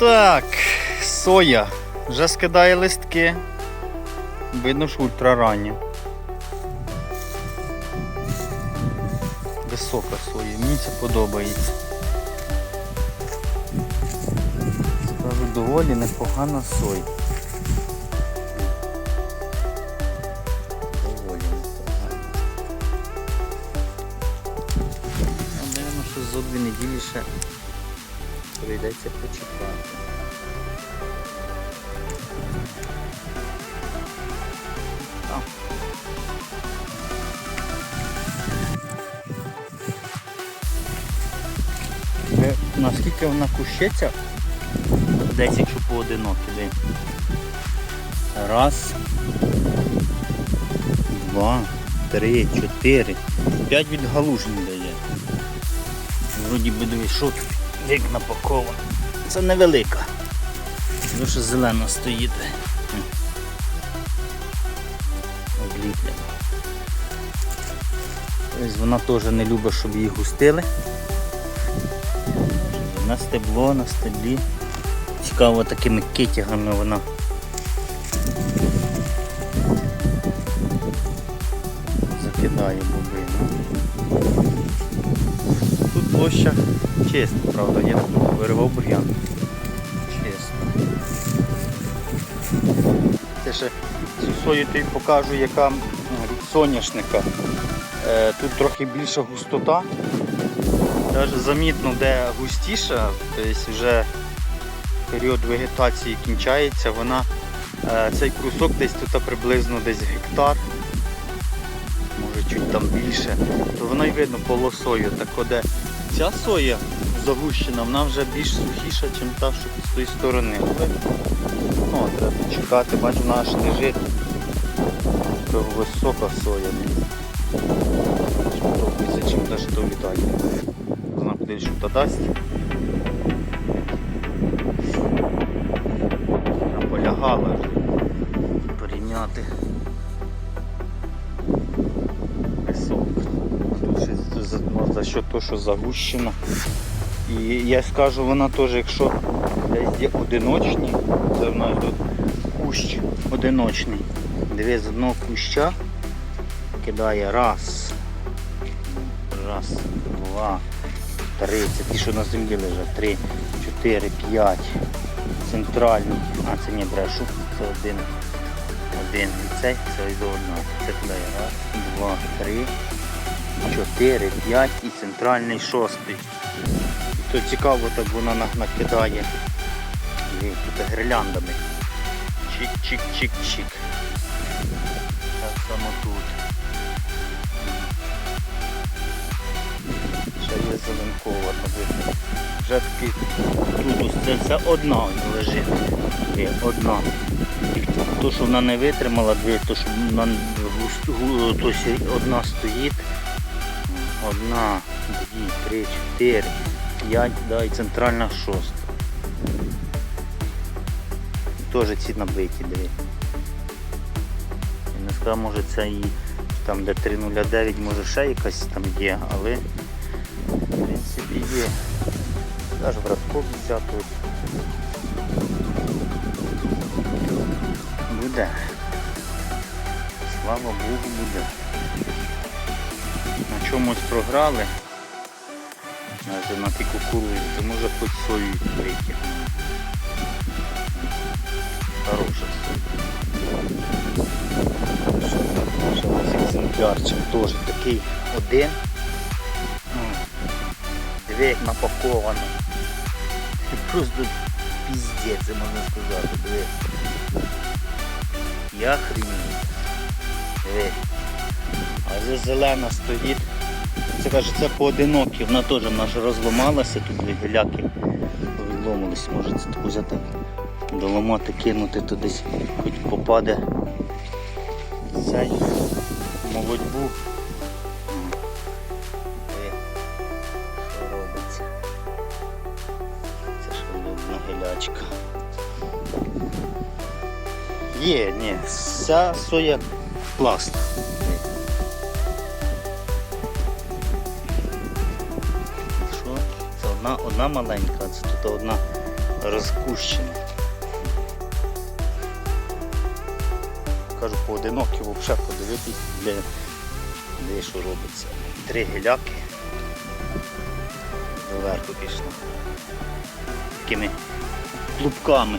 Так, соя. Вже скидає листки. Видно, що ультрарання. Висока соя, мені це подобається. Скажу, доволі непогана соя. Доволі непогана. Дивимо, що за дві неділі ще прийдеться почекати. Наскільки вона кущиться? Десь якщо поодинокі. Де? Раз. Два, три, чотири. П'ять відгалужень дає. Вроді би дивись, що тут вік напаковано. Це невелика. Дуже зелена стоїть. Обліплена. Тобто вона теж не любить, щоб її густили. На стебло, на стеблі. Цікаво такими китягами вона. Закидає бобину. Тут площа чиста, правда, є вирвав бур'ян. Чесно. Це ще цю сою тобі покажу, яка від соняшника. Е, Тут трохи більша густота. Навіть замітно, де густіша, тобто вже період вегетації кінчається, вона, е, цей крусок десь тут приблизно десь гектар, може чуть там більше, то воно й видно полосою. Так де ця соя загущена, вона вже більш сухіша, ніж та, що з тієї сторони. Ну, треба чекати, бачу, вона аж лежить. Висока соя. Подобається, чим навіть Віталій. Вона подивись, що то дасть. Що то, що загущено. І я скажу, вона теж, якщо десь є одиночні, це в нас тут кущ одиночний. Дивись, з одного куща кидає раз, раз, два, три. Це ті, що на землі лежать. Три, чотири, п'ять. Центральний. А, це не брешу. Це один. Один. І цей, це йде одна. Це кидає. Раз, два, три, чотири, п'ять і центральний шостий. То цікаво, так вона накидає. Тут гірляндами. Чик-чик-чик-чик. Так само тут. Ще є зеленкова. Вже таки тут це все одна лежить. Є, одна. То, що вона не витримала, дві, то, що вона одна стоїть. Одна, дві, три, чотири, п'ять, да, і центральна шоста. Теж ці набиті, диви. Я не сказав, може це і там де 309, може ще якась там є, але в принципі є. Аж братков взяти. Буде. Слава Богу, буде. Чомусь програли. Навіть на тій кукурудзі, то може хоч сою витягнути. Хороша екземплярчик теж такий один. М. Диви як напаковано. Просто піздець, це можна сказати, диви. Я хрінію. Диви. А вже зелена стоїть. Це каже, це поодинокі, вона теж вона ж розламалася, тут дві гіляки відломились, може це таку взяти, доламати, кинути, то десь хоч попаде цей молодьбу. Що робиться? Це ж одна гілячка. Є, ні, вся соя класна. Одна, одна маленька, це тут одна розкущена. Кажу, поодинокі взагалі подивитись, де, де що робиться. Три гіляки. Доверху пішло. Такими клубками.